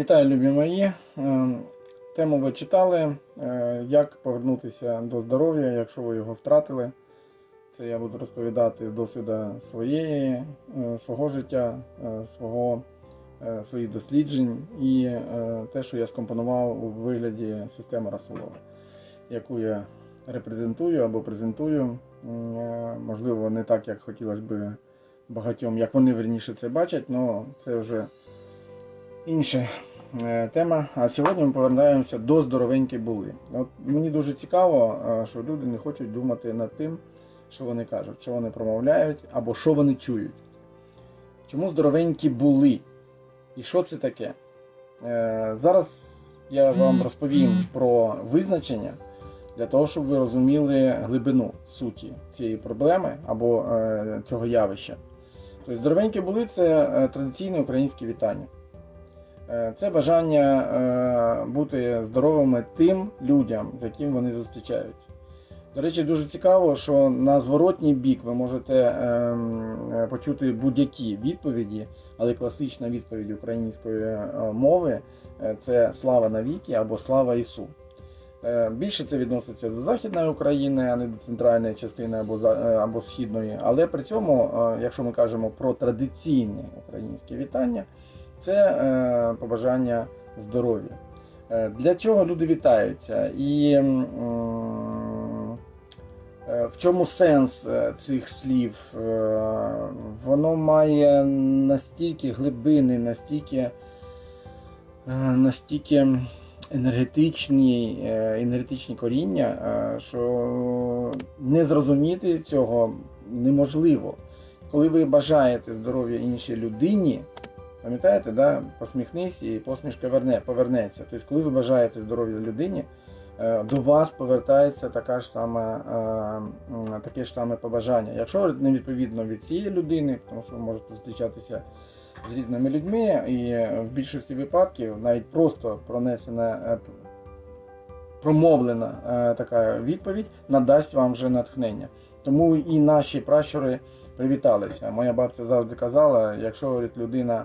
Вітаю, любі мої. Е, Тему ви читали. Е, Як повернутися до здоров'я, якщо ви його втратили. Це я буду розповідати з досвіду своєї, е, свого життя, свого, своїх досліджень і те, що я скомпонував у вигляді системи Расулова, яку я репрезентую або презентую. Можливо, не так, як хотілося б багатьом, як вони верніше це бачать, але це вже інша е, тема. А сьогодні ми повертаємося до здоровенькі були. От мені дуже цікаво, е, що люди не хочуть думати над тим, що вони кажуть, що вони промовляють або що вони чують. Чому здоровенькі були? І що це таке? Е, Зараз я вам розповім про визначення для того, щоб ви розуміли глибину суті цієї проблеми або е, цього явища. Тобто здоровенькі були це традиційне українське вітання. Е, Це бажання е, бути здоровими тим людям, з яким вони зустрічаються. До речі, дуже цікаво, що на зворотній бік ви можете ем, е, почути будь-які відповіді, але класична відповідь української мови це слава навіки або слава Ісу. Більше це відноситься до Західної України, а не до центральної частини або, або східної. Але при цьому, якщо ми кажемо про традиційне українське вітання, це е, побажання здоров'я. Е, Для чого люди вітаються? І е, в чому сенс цих слів? Воно має настільки глибини, настільки, настільки енергетичні, енергетичні коріння, що не зрозуміти цього неможливо. Коли ви бажаєте здоров'я іншій людині, Пам'ятаєте, да? посміхнись і посмішка верне, повернеться. Тобто, коли ви бажаєте здоров'я людині, е, до вас повертається така ж сама, е, таке ж саме побажання. Якщо не відповідно від цієї людини, тому що ви можете зустрічатися з різними людьми, і в більшості випадків навіть просто пронесена, е, промовлена е, така відповідь надасть вам вже натхнення. Тому і наші пращури привіталися. Моя бабця завжди казала, якщо людина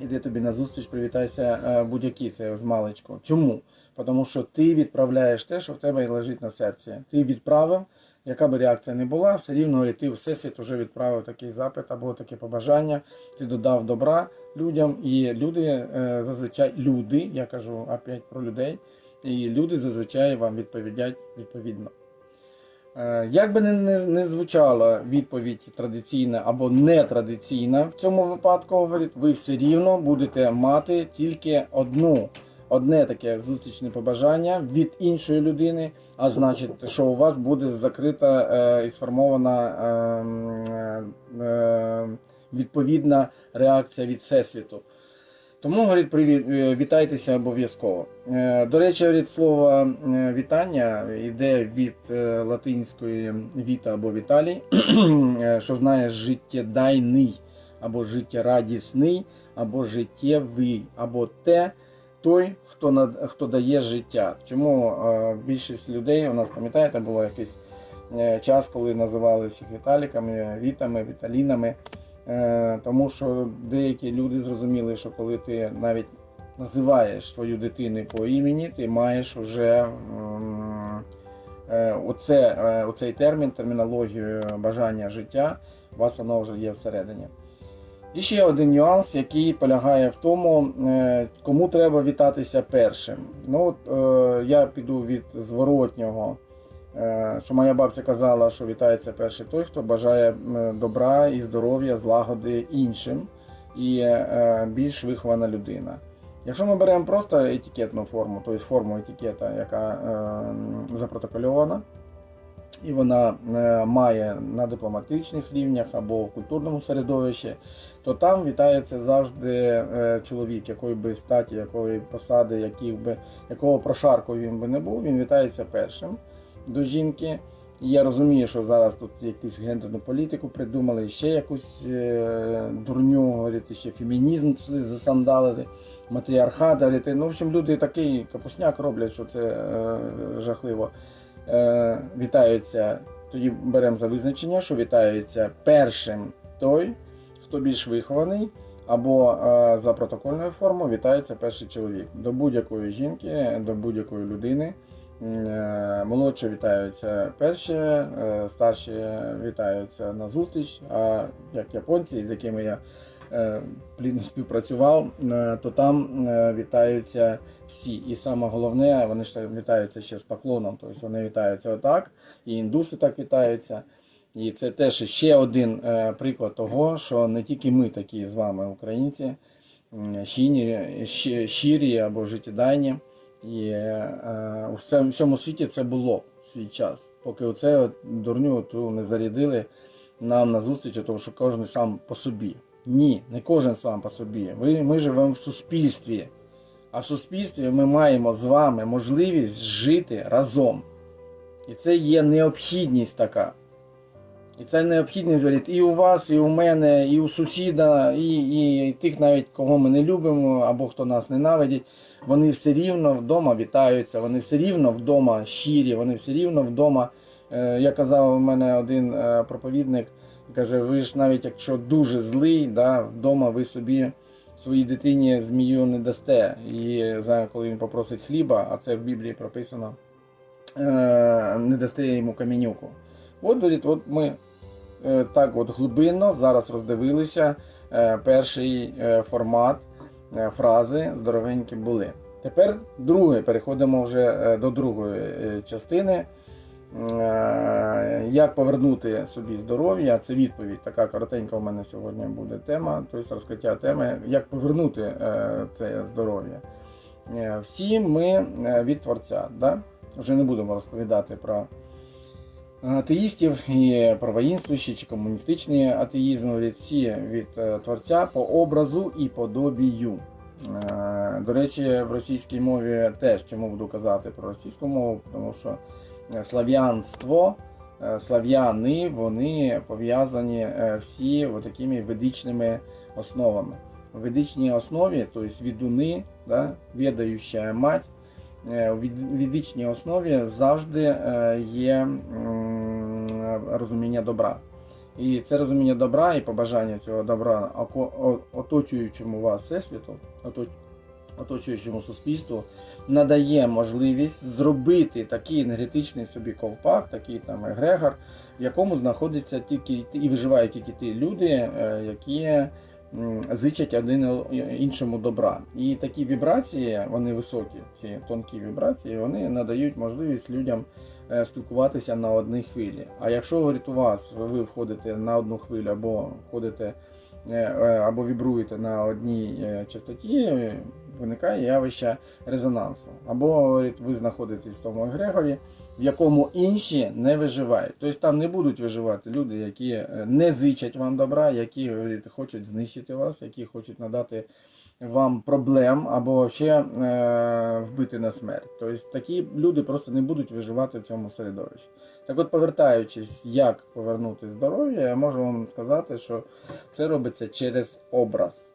іде тобі на зустріч, привітайся е, будь-який це з маличку. Чому? Тому що ти відправляєш те, що в тебе лежить на серці. Ти відправив, яка би реакція не була, все рівно ти всесвіт вже відправив такий запит або таке побажання, ти додав добра людям, і люди е, зазвичай люди, я кажу опять про людей, і люди зазвичай вам відповідять відповідно. Е, Як би не, не, не звучала відповідь традиційна або нетрадиційна в цьому випадку, ви все рівно будете мати тільки одну, одне таке зустрічне побажання від іншої людини, а значить, що у вас буде закрита е, і сформована е, е, відповідна реакція від всесвіту. Тому говорить, привіт, е, вітайтеся обов'язково. Е, До речі, говорить, слово е, вітання йде від латинської віта або віталій, що знає життєдайний, або життєрадісний, або життєвий, або те, той, хто над- хто дає життя. Чому більшість людей у нас пам'ятаєте, було якийсь час, коли називали всіх віталіками, вітами, віталінами. Е, Тому що деякі люди зрозуміли, що коли ти навіть називаєш свою дитину по імені, ти маєш вже е, оце, е, оцей термін, термінологію бажання життя, у вас воно вже є всередині. І ще один нюанс, який полягає в тому, кому треба вітатися першим. Ну, от, я піду від зворотнього. Е, що моя бабця казала, що вітається перший той, хто бажає добра і здоров'я, злагоди іншим і е, більш вихована людина. Якщо ми беремо просто етикетну форму, тобто форму етикета, яка е, запротокольована, і вона е, має на дипломатичних рівнях або в культурному середовищі, то там вітається завжди е, чоловік, якої би статі, якої посади, яких би, якого прошарку він би не був, він вітається першим до жінки. І я розумію, що зараз тут якусь гендерну політику придумали, ще якусь е, дурню, говорити, ще фемінізм сюди засандалити, матріархат, говорити. Ну, в общем, люди такий капусняк роблять, що це е, жахливо. Е, вітаються, тоді беремо за визначення, що вітається першим той, хто більш вихований, або е, за протокольною формою вітається перший чоловік. До будь-якої жінки, до будь-якої людини. Е, Молодші вітаються перші, е, старші вітаються на зустріч. А як японці, з якими я е, плідно співпрацював, то там вітаються всі. І саме головне, вони ж вітаються ще з поклоном. Тобто вони вітаються отак, і індуси так вітаються. І це теж ще один приклад того, що не тільки ми такі з вами, українці, щирі або життєдайні. І е, у всьому, світі це було в свій час. Поки оце от дурню ту не зарядили нам на зустріч, тому що кожен сам по собі. Ні, не кожен сам по собі. Ви, ми живемо в суспільстві. А в суспільстві ми маємо з вами можливість жити разом. І це є необхідність така. І це необхідність говорить, і у вас, і у мене, і у сусіда, і, і тих навіть, кого ми не любимо, або хто нас ненавидить, вони все рівно вдома вітаються, вони все рівно вдома щирі, вони все рівно вдома. Е, я казав, у мене один е, проповідник каже, ви ж навіть якщо дуже злий, да, вдома ви собі своїй дитині змію не дасте. І коли він попросить хліба, а це в Біблії прописано, е, не дасте йому камінюку. От, говорить, от ми е, так от глибинно зараз роздивилися е, перший е, формат фрази здоровенькі були. Тепер друге, переходимо вже до другої частини. Як повернути собі здоров'я? Це відповідь. Така коротенька у мене сьогодні буде тема, тобто розкриття теми, як повернути це здоров'я. Всі ми від Творця. Да? Вже не будемо розповідати про атеїстів і про воїнствуючі чи комуністичний атеїзм. Всі від е, Творця по образу і подобію. Е, До речі, в російській мові теж чому буду казати про російську мову, тому що е, слав'янство, слав'яни, вони пов'язані всі такими ведичними основами. В ведичній основі, тобто відуни, да, відаюча мать, е, у від- основі завжди е, є розуміння добра. І це розуміння добра і побажання цього добра оточуючому вас всесвіту, оточуючому суспільству, надає можливість зробити такий енергетичний собі ковпак, такий там егрегор, в якому знаходяться тільки і виживають тільки ті люди, е, які зичать один іншому добра. І такі вібрації, вони високі, ці тонкі вібрації, вони надають можливість людям е, спілкуватися на одній хвилі. А якщо у вас ви входите на одну хвилю або входите е, е, або вібруєте на одній частоті, виникає явище резонансу. Або ви знаходитесь в тому егрегорі, в якому інші не виживають. Тобто там не будуть виживати люди, які е, не зичать вам добра, які говорить, хочуть знищити вас, які хочуть надати вам проблем або ще е, вбити на смерть. Тобто такі люди просто не будуть виживати в цьому середовищі. Так от, повертаючись, як повернути здоров'я, я можу вам сказати, що це робиться через образ.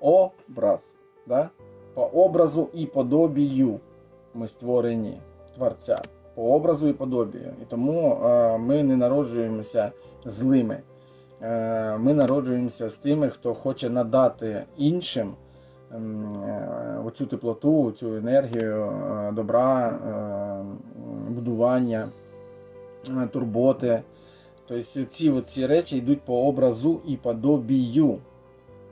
Образ. Да? По образу і подобію ми створені Творця. По образу і подобію. І тому е, ми не народжуємося злими. Е, ми народжуємося з тими, хто хоче надати іншим е, оцю теплоту, цю енергію е, добра, е, будування, е, турботи. Тобто ці, ці речі йдуть по образу і подобію.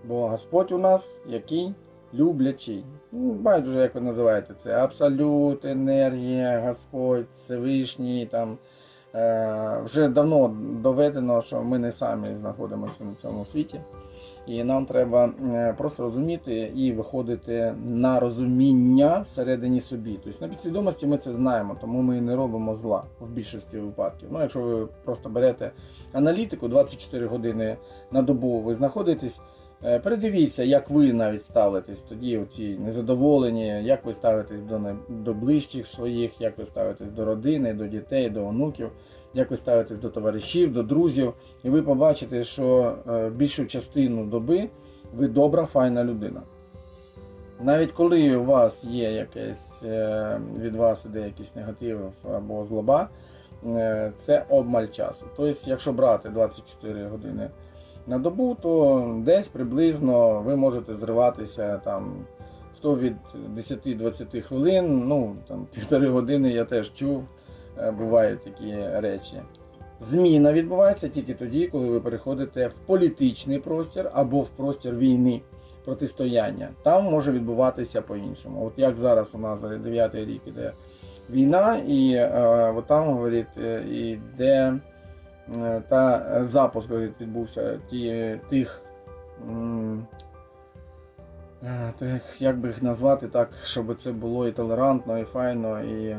Бо Господь у нас який люблячий. Ну, байдуже, як ви називаєте це. Абсолют, енергія, Господь, Всевишній. Там, е, вже давно доведено, що ми не самі знаходимося на цьому світі. І нам треба е, просто розуміти і виходити на розуміння всередині собі. Тобто на підсвідомості ми це знаємо, тому ми не робимо зла в більшості випадків. Ну, якщо ви просто берете аналітику 24 години на добу, ви знаходитесь. Е, Передивіться, як ви навіть ставитесь тоді, оці незадоволені, як ви ставитесь до, до ближчих своїх, як ви ставитесь до родини, до дітей, до онуків, як ви ставитесь до товаришів, до друзів. І ви побачите, що е, більшу частину доби ви добра, файна людина. Навіть коли у вас є якесь е, від вас іде якийсь негатив або злоба, це обмаль часу. Тобто, якщо брати 24 години на добу, то десь приблизно ви можете зриватися там хто від 10-20 хвилин, ну там півтори години я теж чув, е, бувають такі речі. Зміна відбувається тільки тоді, коли ви переходите в політичний простір або в простір війни, протистояння. Там може відбуватися по-іншому. От як зараз у нас 9 рік іде війна, і е, от там говорить, е, іде та е, запуск відбувся ті, тих. е, як би їх назвати так, щоб це було і толерантно, і файно, і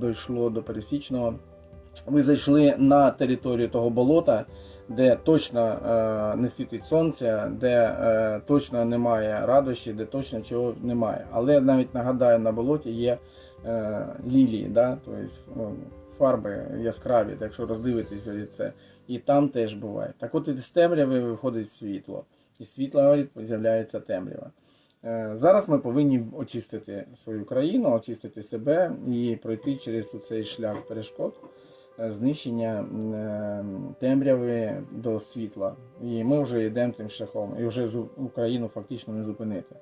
дійшло до пересічного. Ви зайшли на територію того болота, де точно е, не світить сонце, де е, точно немає радощі, де точно чого немає. Але навіть нагадаю, на болоті є е, лілії, да? тобто фарби яскраві, так якщо роздивитися це. І там теж буває. Так от із темряви виходить світло. Із світла з'являється темрява. Е, Зараз ми повинні очистити свою країну, очистити себе і пройти через цей шлях перешкод е, знищення е, темряви до світла. І ми вже йдемо тим шляхом. І вже Україну фактично не зупинити.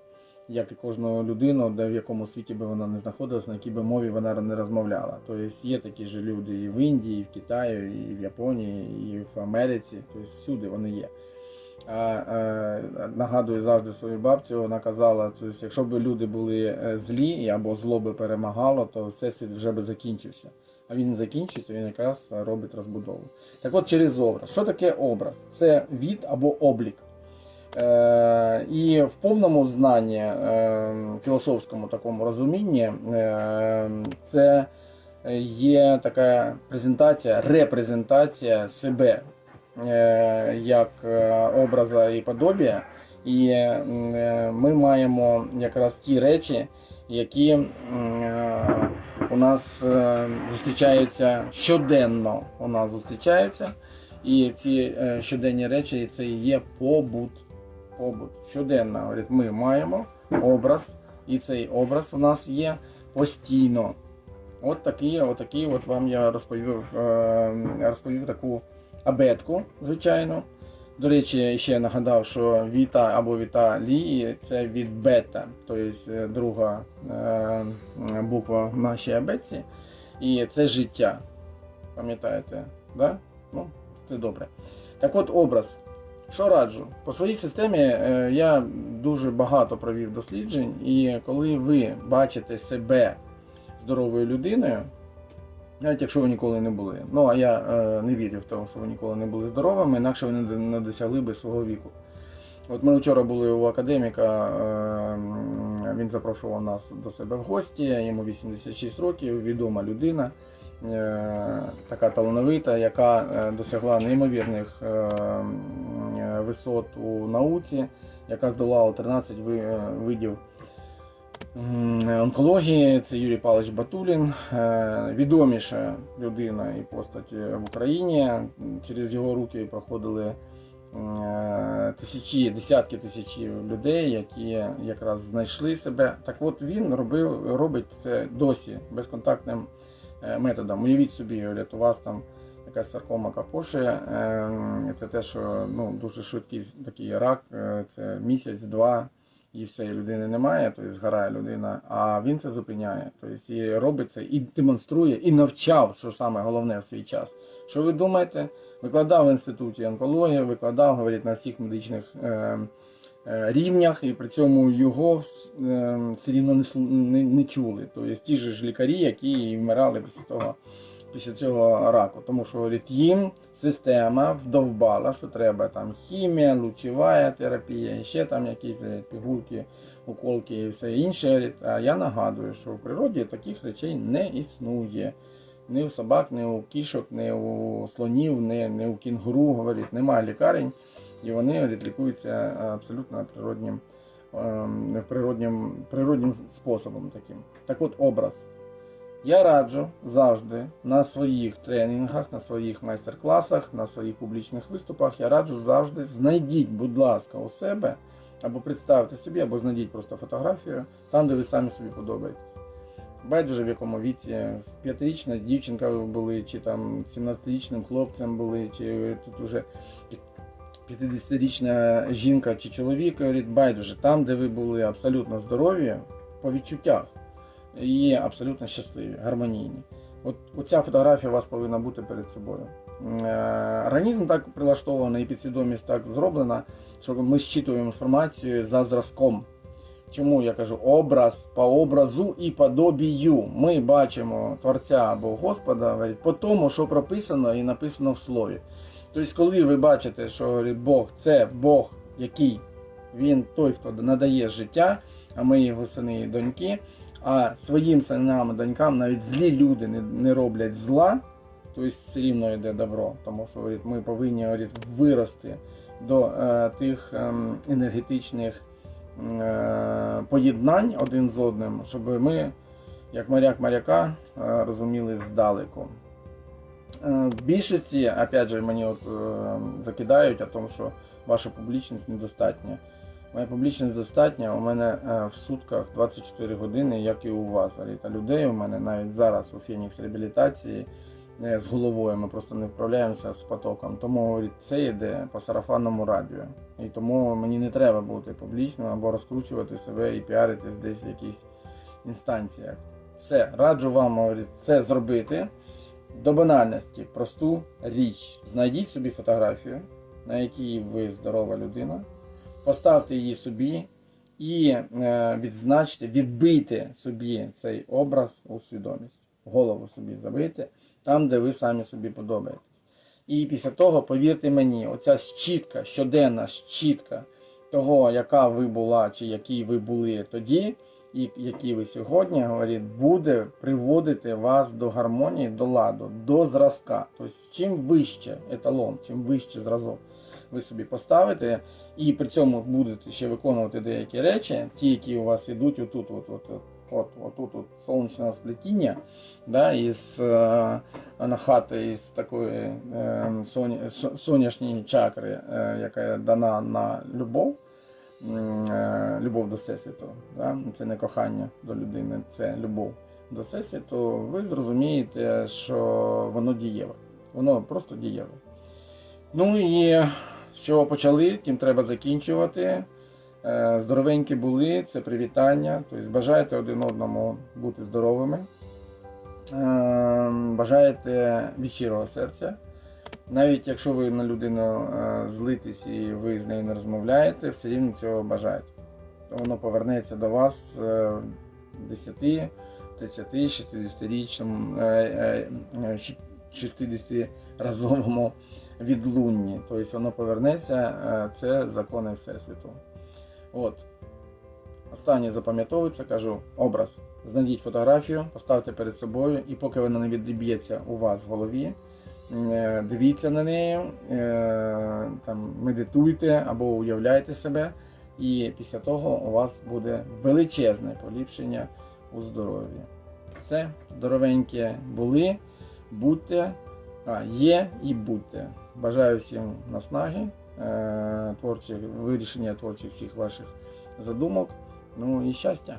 Як і кожну людину, де в якому світі би вона не знаходилась, на якій би мові вона не розмовляла. Тобто є такі ж люди і в Індії, і в Китаї, і в Японії, і в Америці. Тобто всюди вони є. А, е, нагадую завжди свою бабцю, вона казала, тобто, якщо б люди були е, злі або зло би перемагало, то все світ вже би закінчився. А він не закінчується, він якраз робить розбудову. Так от через образ. Що таке образ? Це від або облік. Е, і в повному знанні, е, філософському такому розумінні, е, це є така презентація, репрезентація себе як образа і подобія. І ми маємо якраз ті речі, які у нас зустрічаються щоденно. У нас зустрічаються. І ці щоденні речі це є побут. Щоденно говорить, ми маємо образ, і цей образ у нас є постійно. От такий, от такий от вам я розповів, е, розповів таку абетку, звичайно. До речі, ще нагадав, що віта або віта лії це від бета, тобто друга е, буква в нашій абетці. І це життя. Пам'ятаєте? Да? Ну, це добре. Так от образ. Що раджу? По своїй системі е, я дуже багато провів досліджень, і коли ви бачите себе здоровою людиною, навіть якщо ви ніколи не були. Ну а я е, не вірю в те, що ви ніколи не були здоровими, інакше ви не, досягли би свого віку. От ми вчора були у академіка, е, він запрошував нас до себе в гості, йому 86 років, відома людина, така талановита, яка е, досягла неймовірних е, е, висот у науці, яка здолала 13 е, видів онкології. Це Юрій Павлович Батулін, е, відоміша людина і постать в Україні. Через його руки проходили е, тисячі, десятки тисячі людей, які якраз знайшли себе. Так от він робив, робить це досі безконтактним е, методом. Уявіть собі, у вас там якась саркома капоші, е, це те, що ну, дуже швидкий такий рак, е, це місяць-два. І все, людини немає, тобто згорає людина, а він це зупиняє. Тобто і робить це, і демонструє, і навчав, що саме головне в свій час. Що ви думаєте? Викладав в інституті онкології, викладав, говорить, на всіх медичних е, е, рівнях, і при цьому його е, все рівно не, не, чули. Тобто ті ж лікарі, які вмирали після того. Після цього раку, тому що говорить, їм система вдовбала, що треба там хімія, лучова терапія, ще там якісь е, пігулки, уколки і все інше. А я нагадую, що в природі таких речей не існує. Ні у собак, ні у кішок, ні у слонів, ні, ні у кінгуру, говорить, немає лікарень, і вони лікуються абсолютно природнім, ем, природнім, природнім способом таким. Так от образ. Я раджу завжди на своїх тренінгах, на своїх майстер-класах, на своїх публічних виступах. Я раджу завжди знайдіть, будь ласка, у себе або представте собі, або знайдіть просто фотографію там, де ви самі собі подобаєтесь. Байдуже в якому віці, п'ятирічна дівчинка ви були, чи там 17-річним хлопцем були, чи тут уже 50-річна жінка чи чоловік, говорить, байдуже, там, де ви були абсолютно здорові, по відчуттях, і абсолютно щасливі, гармонійні. От оця фотографія у вас повинна бути перед собою. Е, Організм так прилаштований і підсвідомість так зроблена, що ми зчитуємо інформацію за зразком. Чому я кажу образ по образу і подобію. Ми бачимо Творця або Господа по тому, що прописано і написано в слові. Тобто, коли ви бачите, що говорить, Бог це Бог, який він той, хто надає життя, а ми його сини і доньки, а своїм синам і донькам навіть злі люди не, роблять зла, тобто все рівно йде добро, тому що говорить, ми повинні говорить, вирости до е, тих ем, енергетичних е, поєднань один з одним, щоб ми, як моряк моряка, е, розуміли здалеку. Е, В більшості, опять же, мені от, е, закидають о тому, що ваша публічність недостатня. Моя публічність достатня, у мене е, в сутках 24 години, як і у вас. Говорить, людей у мене навіть зараз у Фенікс реабілітації з головою ми просто не вправляємося з потоком. Тому це йде по сарафанному радіо. І тому мені не треба бути публічним або розкручувати себе і піаритись десь в якихось інстанціях. Все, раджу вам говорить, це зробити. До банальності просту річ. Знайдіть собі фотографію, на якій ви здорова людина, поставте її собі і е, відзначте, відбийте собі цей образ у свідомість. Голову собі забийте, там, де ви самі собі подобаєтесь. І після того, повірте мені, оця щітка, щоденна щітка того, яка ви була чи який ви були тоді, і які ви сьогодні, говорить, буде приводити вас до гармонії, до ладу, до зразка. Тобто, чим вище еталон, чим вище зразок ви собі поставите, і при цьому будете ще виконувати деякі речі, ті, які у вас йдуть отут, от, от, от, от, отут, от, сонячного сплетіння, да, із е, анахати, із такої е, соня, со- сонячної чакри, е, яка дана на любов любов до Всесвіту. Да? Це не кохання до людини, це любов до Всесвіту, ви зрозумієте, що воно дієве. Воно просто дієве. Ну і з чого почали, тим треба закінчувати. Е, Здоровенькі були, це привітання. Тобто бажаєте один одному бути здоровими. Е, Бажаєте від щирого серця. Навіть якщо ви на людину е, злитесь і ви з нею не розмовляєте, все рівно цього бажаєте. Воно повернеться до вас е, в 10, 30, 60-річному, е, е, щ- 60-разовому відлунні. Тобто воно повернеться, е, це закони Всесвіту. От. Останнє запам'ятовується, кажу, образ. Знайдіть фотографію, поставте перед собою, і поки вона не відіб'ється у вас в голові, дивіться на неї, е, там, медитуйте або уявляйте себе, і після того у вас буде величезне поліпшення у здоров'ї. Все, здоровенькі були, будьте, а, є і будьте. Бажаю всім наснаги, е, творчих, вирішення творчих всіх ваших задумок, ну і щастя.